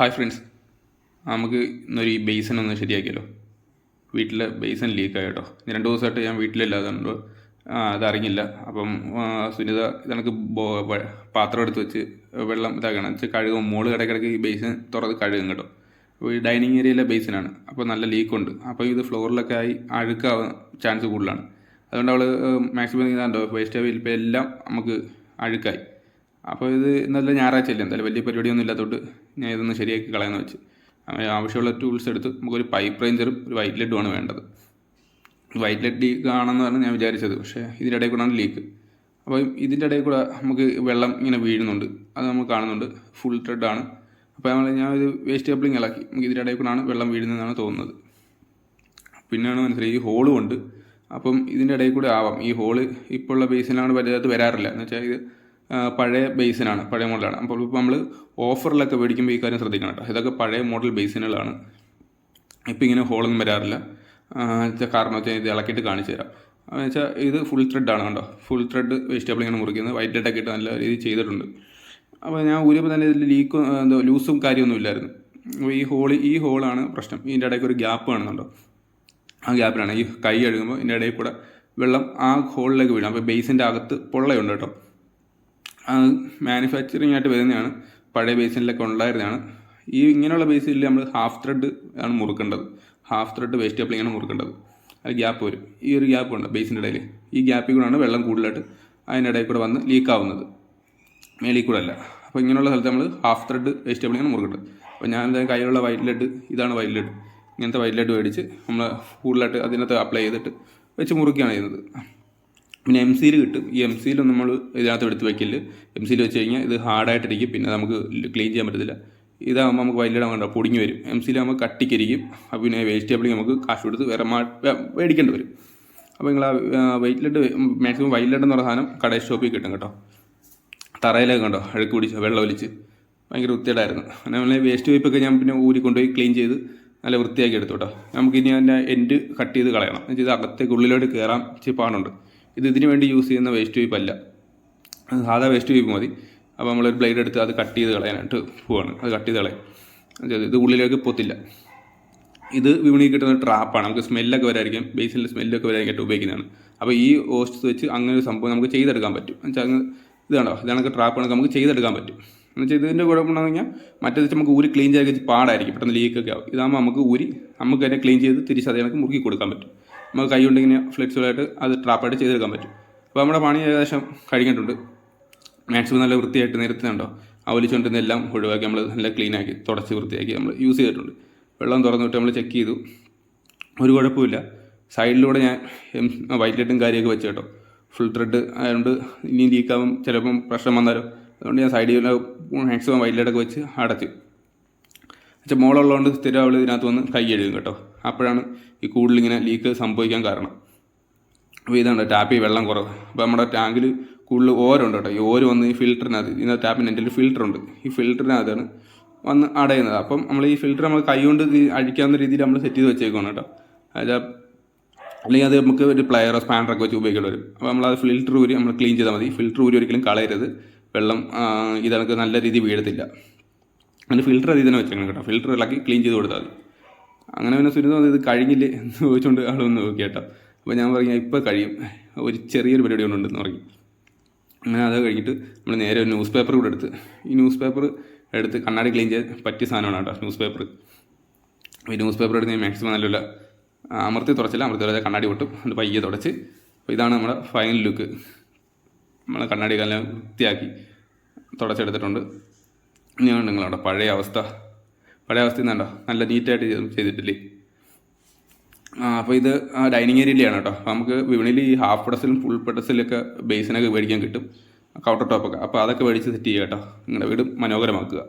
Hi friends നമുക്ക് ഇന്നൊരു ബേസൻ ഒന്ന് ശരിയാക്കിയല്ലോ വീട്ടിലെ ബേസൻ ലീക്കായി കേട്ടോ രണ്ട് ദിവസമായിട്ട് ഞാൻ വീട്ടിലില്ലാതുകൊണ്ട് അതറിഞ്ഞില്ല അപ്പം സുനിത ഇതണക്ക് പാത്രം എടുത്ത് വെച്ച് വെള്ളം ഇതാക്കണം. വെച്ച് കഴുകും. മോൾ ഇടയ്ക്കിടയ്ക്ക് ഈ ബേസൻ തുറന്ന് കഴുകും കേട്ടോ. ഡൈനിങ് ഏരിയയിലെ ബേസിനാണ് അപ്പോൾ നല്ല ലീക്കുണ്ട് അപ്പോൾ ഇത് ഫ്ലോറിലൊക്കെ ആയി അഴുക്കാവാൻ ചാൻസ് കൂടുതലാണ്. അതുകൊണ്ട് അവൾ മാക്സിമം ഇതാണ്ടോ വേസ്റ്റ് ഇപ്പോൾ എല്ലാം നമുക്ക് അഴുക്കായി. അപ്പോൾ ഇത് ഇന്നലെ ഞായറാഴ്ച അല്ലേ? എന്തായാലും വലിയ പരിപാടിയൊന്നും ഇല്ലാത്തതുകൊണ്ട് ഞാൻ ഇതൊന്ന് ശരിയാക്കി കളയാന്ന് വെച്ച്. അങ്ങനെ ആവശ്യമുള്ള ടൂൾസ് എടുത്ത് നമുക്കൊരു പൈപ്പ് റേഞ്ചറും ഒരു വൈറ്റ് ലെഡുമാണ് വേണ്ടത്. വൈറ്റ് ലെഡ് ലീക്ക് ആണെന്നാണ് ഞാൻ വിചാരിച്ചത്. പക്ഷേ ഇതിന്റെ ഇടയിൽ കൂടെയാണ് ലീക്ക് അപ്പോൾ ഇതിന്റെ ഇടയിൽ കൂടെ നമുക്ക് വെള്ളം ഇങ്ങനെ വീഴുന്നുണ്ട്. അത് നമ്മൾ കാണുന്നുണ്ട്. ഫുൾ ആണ്. അപ്പോൾ നമ്മൾ ഞാൻ ഇത് വേസ്റ്റ് കപ്ലിംഗ് ഇളക്കി. നമുക്ക് ഇതിന്റെ ഇടയിൽ കൂടെയാണ് വെള്ളം വീഴുന്നതെന്നാണ് തോന്നുന്നത്. പിന്നെയാണ് മനസ്സിലായി ഈ ഹോളും ഉണ്ട് അപ്പം ഇതിന്റെ ഇടയിൽ കൂടെ ആവാം. ഈ ഹോൾ ഇപ്പോൾ ഉള്ള ബേസിനാണ് വലുതായിട്ട് വരാറില്ല. എന്ന് വെച്ചാൽ ഇത് പഴയ ബേസിനാണ് പഴയ മോഡലാണ്. അപ്പോൾ ഇപ്പോൾ നമ്മൾ ഓഫറിലൊക്കെ മേടിക്കുമ്പോൾ ഈ കാര്യം ശ്രദ്ധിക്കണം കേട്ടോ. ഇതൊക്കെ പഴയ മോഡൽ ബേസിനുകളാണ്. ഇപ്പം ഇങ്ങനെ ഹോളൊന്നും വരാറില്ല. കാരണം വെച്ചാൽ ഇത് ഇളക്കിയിട്ട് കാണിച്ചു തരാം. എന്ന് വെച്ചാൽ ഇത് ഫുൾ ത്രെഡാണ് കണ്ടോ ഫുൾ ത്രെഡ് വെജിറ്റബിൾ ഇങ്ങനെ മുറിക്കുന്നത്. വൈറ്റ് ലെഡൊക്കെ ഇട്ട് നല്ല രീതിയിൽ ചെയ്തിട്ടുണ്ട്. അപ്പോൾ ഞാൻ ഊരിയപ്പോൾ തന്നെ ഇതിൽ ലീക്കും എന്തോ ലൂസും കാര്യമൊന്നും ഇല്ലായിരുന്നു. അപ്പോൾ ഈ ഹോൾ ഈ ഹോളാണ് പ്രശ്നം. ഇതിന്റെ ഇടയ്ക്ക് ഒരു ഗ്യാപ്പ് കാണുന്നുണ്ടോ. ആ ഗ്യാപ്പിലാണ് ഈ കൈ കഴുകുമ്പോൾ ഇതിന്റെ ഇടയിൽ കൂടെ വെള്ളം ആ ഹോളിലേക്ക് വീഴും അപ്പോൾ ബേസിന്റെ അകത്ത് പൊള്ളയുണ്ട് കേട്ടോ. മാനുഫാക്ചറിങ് ആയിട്ട് വരുന്നതാണ്. പഴയ ബേസിനിലൊക്കെ ഉണ്ടായിരുന്നതാണ്. ഈ ഇങ്ങനെയുള്ള ബേസിൽ നമ്മൾ ഹാഫ് ത്രെഡ് ആണ് മുറുക്കേണ്ടത്. ഹാഫ് ത്രെഡ് വേസ്റ്റ് കപ്ലിങ്ങാണ് മുറുക്കേണ്ടത്. അത് ഗ്യാപ്പ് വരും. ഈ ഒരു ഗ്യാപ്പ് ഉണ്ട് ബേസിന്റെ ഇടയിൽ ഈ ഗ്യാപ്പിൽ കൂടെയാണ് വെള്ളം കൂടുതലായിട്ട് അതിന്റെ ഇടയിൽ കൂടെ വന്ന് ലീക്കാവുന്നത് മേലിൽ കൂടെ അല്ല. അപ്പോൾ ഇങ്ങനെയുള്ള സ്ഥലത്ത് നമ്മൾ ഹാഫ് ത്രെഡ് വേസ്റ്റ് കപ്ലിങ്ങാണ് മുറുക്കേണ്ടത്. അപ്പോൾ ഞാൻ എന്താ കയ്യിലുള്ള വൈറ്റ് ലെഡ് ഇതാണ് വൈറ്റ് ലെഡ് ഇങ്ങനത്തെ വൈറ്റ് ലെഡ് മേടിച്ച് നമ്മൾ കൂടുതലായിട്ട് അതിനകത്ത് അപ്ലൈ ചെയ്തിട്ട് വെച്ച് മുറുക്കുകയാണ് ചെയ്യുന്നത്. പിന്നെ എം സിയിൽ കിട്ടും. ഈ എം സിയിൽ നമ്മൾ ഇതിനകത്ത് എടുത്ത് വെക്കില്ല എം സിയിൽ വെച്ച് കഴിഞ്ഞാൽ ഇത് ഹാർഡായിട്ടിരിക്കും പിന്നെ നമുക്ക് ക്ലീൻ ചെയ്യാൻ പറ്റത്തില്ല. ഇതാകുമ്പോൾ നമുക്ക് വൈലിടാൻ വേണ്ട. പൊടിഞ്ഞ് വരും. എം സിയിൽ നമുക്ക് കട്ടിക്കരിക്കും. അപ്പോൾ പിന്നെ വേസ്റ്റ് ടേബിളിൽ നമുക്ക് കാശ് കൊടുത്ത് വേറെ മാ മേടിക്കേണ്ടി വരും. അപ്പോൾ നിങ്ങൾ ആ വൈറ്റ് മാക്സിമം വൈറ്റ് ലെഡ് എന്ന് പറഞ്ഞ സാധനം കടയിൽ ഷോപ്പിൽ കിട്ടും കേട്ടോ. തറയിലൊക്കെ കണ്ടോ? അഴുക്ക് പിടിച്ച് വെള്ളം ഒലിച്ച്. ഭയങ്കര വൃത്തിയേടായിരുന്നു അങ്ങനെ വേസ്റ്റ് പൈപ്പൊക്കെ ഞാൻ പിന്നെ ഊരി കൊണ്ടുപോയി ക്ലീൻ ചെയ്ത് നല്ല വൃത്തിയാക്കി എടുത്തു കേട്ടോ. നമുക്കിനി അതിന്റെ എൻഡ് കട്ട് ചെയ്ത് കളയണം. എന്ന് വെച്ചാൽ ഇത് അകത്തേക്ക് ഉള്ളിലോട്ട് കയറാൻ ഇച്ചിരി പാടുണ്ട്. ഇത് ഇതിന് വേണ്ടി യൂസ് ചെയ്യുന്ന വേസ്റ്റ് പൈപ്പ് അല്ല. സാധാ വേസ്റ്റ് പൈപ്പ് മതി. അപ്പോൾ നമ്മളൊരു ബ്ലേഡ് എടുത്ത് അത് കട്ട് ചെയ്ത് കളയാനായിട്ട് പോവാണ്. അത് കട്ട് ചെയ്ത് കളയാം. ഇത് ഉള്ളിലേക്ക് പൊത്തില്ല. ഇത് വിപണിയിൽ കിട്ടുന്ന ട്രാപ്പാണ് നമുക്ക് സ്മെല്ലൊക്കെ വരായിരിക്കും ബേസിലെ സ്മെല്ലൊക്കെ വരാനായിട്ട് ഉപയോഗിക്കുന്നതാണ്. അപ്പോൾ ഈ ഓസ്റ്റ് വെച്ച് അങ്ങനെ ഒരു സംഭവം നമുക്ക് ചെയ്തെടുക്കാൻ പറ്റും. എന്നുവെച്ചാൽ അങ്ങ് ഇത് കണ്ടോ? ഇതാണെങ്കിൽ ട്രാപ്പാണ് നമുക്ക് ചെയ്തെടുക്കാൻ പറ്റും. എന്നുവെച്ചാൽ ഇതിന്റെ കുഴപ്പമെന്ന് കഴിഞ്ഞാൽ മറ്റേത് വെച്ച് നമുക്ക് ഊരി ക്ലീൻ ചെയ്യാൻ പാടായിരിക്കും. പെട്ടെന്ന് ലീക്കൊക്കെ ആവും. ഇതാകുമ്പോൾ നമുക്ക് ഊരി നമുക്ക് തന്നെ ക്ലീൻ ചെയ്ത് തിരിച്ച് അതേ മുറുക്കി കൊടുക്കാൻ പറ്റും. നമുക്ക് കൈ കൊണ്ട് ഇങ്ങനെ ഫ്ലെക്സിബിളായിട്ട് അത് ട്രാപ്പായിട്ട് ചെയ്തെടുക്കാൻ പറ്റും. അപ്പോൾ നമ്മുടെ പണി ഏകദേശം കഴിഞ്ഞിട്ടുണ്ട്. മാക്സിമം നല്ല വൃത്തിയായിട്ട് നിരത്തുന്നുണ്ടോ? ആ ഒലിച്ചുകൊണ്ടിരുന്ന എല്ലാം ഒഴിവാക്കി നമ്മൾ നല്ല ക്ലീനാക്കി തുടച്ച് വൃത്തിയാക്കി നമ്മൾ യൂസ് ചെയ്തിട്ടുണ്ട്. വെള്ളം തുറന്നിട്ട് നമ്മൾ ചെക്ക് ചെയ്തു. ഒരു കുഴപ്പമില്ല സൈഡിലൂടെ ഞാൻ എം വൈറ്റ് ലൈറ്റും കാര്യമൊക്കെ വെച്ച് കേട്ടോ. ഫുൾ ത്രെഡ് ആയതുകൊണ്ട് ഇനിയും ലീക്കാവും ചിലപ്പം പ്രശ്നം വന്നാലോ. അതുകൊണ്ട് ഞാൻ സൈഡിൽ മാക്സിമം വൈറ്റ് ലൈറ്റൊക്കെ വെച്ച് അടച്ചു. പക്ഷേ മോളുള്ളതുകൊണ്ട് സ്ഥിരം അവൾ ഇതിനകത്ത് വന്ന് കൈ എഴുതും കേട്ടോ. അപ്പോഴാണ് ഈ കൂടുതലിങ്ങനെ ലീക്ക് സംഭവിക്കാൻ കാരണം. അപ്പോൾ ഇതാണ് ടാപ്പിൽ വെള്ളം കുറവ്. അപ്പോൾ നമ്മുടെ ടാങ്കിൽ കൂടുതൽ ഓരുണ്ട് കേട്ടോ. ഈ ഓര് വന്ന് ഈ ഫിൽറ്ററിനകത്ത് ഇതിനകത്ത് ടാപ്പിന്റെ എന്റെ ഒരു ഫിൽറ്ററുണ്ട് ഈ ഫിൽറ്ററിനകത്താണ് വന്ന് അടയുന്നത്. അപ്പം നമ്മൾ ഈ ഫിൽറ്റർ നമ്മൾ കൈ കൊണ്ട് അഴിക്കാവുന്ന രീതിയിൽ നമ്മൾ സെറ്റ് ചെയ്ത് വെച്ചേക്കാണ് കേട്ടോ. അതായത് അല്ലെങ്കിൽ അത് നമുക്ക് ഒരു പ്ലെയറോ സ്പാനറൊക്കെ വെച്ച് ഉപയോഗിക്കേണ്ടി വരും. അപ്പോൾ നമ്മൾ അത് ഫിൽറ്റർ ഊരി നമ്മൾ ക്ലീൻ ചെയ്താൽ മതി. ഫിൽറ്റർ ഊരി ഒരിക്കലും കളയരുത്. വെള്ളം ഇതൊക്കെ നല്ല രീതിയിൽ വീഴത്തില്ല. അതിന്റെ ഫിൽറ്റർ അതിൽ തന്നെ വെച്ചേക്കണം കേട്ടോ. ഫിൽറ്റർ ഇളക്കി ക്ലീൻ ചെയ്ത് കൊടുത്താൽ മതി. അങ്ങനെ പിന്നെ സുനിത ഇത് കഴിഞ്ഞില്ലേ എന്ന് ചോദിച്ചുകൊണ്ട് ആളൊന്ന് കേട്ടോ അപ്പോൾ ഞാൻ പറഞ്ഞു ഇപ്പോൾ കഴിയും. ഒരു ചെറിയൊരു പരിപാടി കൊണ്ടുണ്ടെന്ന് പറഞ്ഞു. അങ്ങനെ അത് കഴിഞ്ഞിട്ട് നമ്മൾ നേരെ ഒരു ന്യൂസ് പേപ്പർ കൂടെ എടുത്ത്. ഈ ന്യൂസ് പേപ്പർ എടുത്ത് കണ്ണാടി ക്ലീൻ ചെയ്യാൻ പറ്റിയ സാധനമാണ് കേട്ടോ ന്യൂസ് പേപ്പർ ഈ ന്യൂസ് പേപ്പർ എടുത്ത് മാക്സിമം നല്ല അമർത്തി തുടച്ചില്ല. അമർത്തി തുടച്ചാൽ കണ്ണാടി പൊട്ടും. അത് പയ്യെ തുടച്ച്. അപ്പോൾ ഇതാണ് നമ്മുടെ ഫൈനൽ ലുക്ക് നമ്മൾ കണ്ണാടി കാലം വൃത്തിയാക്കി തുടച്ചെടുത്തിട്ടുണ്ട്. ഇനിയാണ് നിങ്ങളവിടെ. പഴയ അവസ്ഥ. പഴയ അവസ്ഥ എന്നാണ്ടോ നല്ല നീറ്റായിട്ട് ചെയ്ത് ചെയ്തിട്ടില്ലേ? അപ്പോൾ ഇത് ഡൈനിങ് ഏരിയയിലാണ് കേട്ടോ. അപ്പോൾ നമുക്ക് വിപണിയിൽ ഈ ഹാഫ് പെഡസിലും ഫുൾ പെഡസിലൊക്കെ ബേസിനൊക്കെ മേടിക്കാൻ കിട്ടും. കൗണ്ടർ ടോപ്പൊക്കെ. അപ്പോൾ അതൊക്കെ മേടിച്ച് സെറ്റ് ചെയ്യുക കേട്ടോ. നിങ്ങളുടെ വീട് മനോഹരമാക്കുക.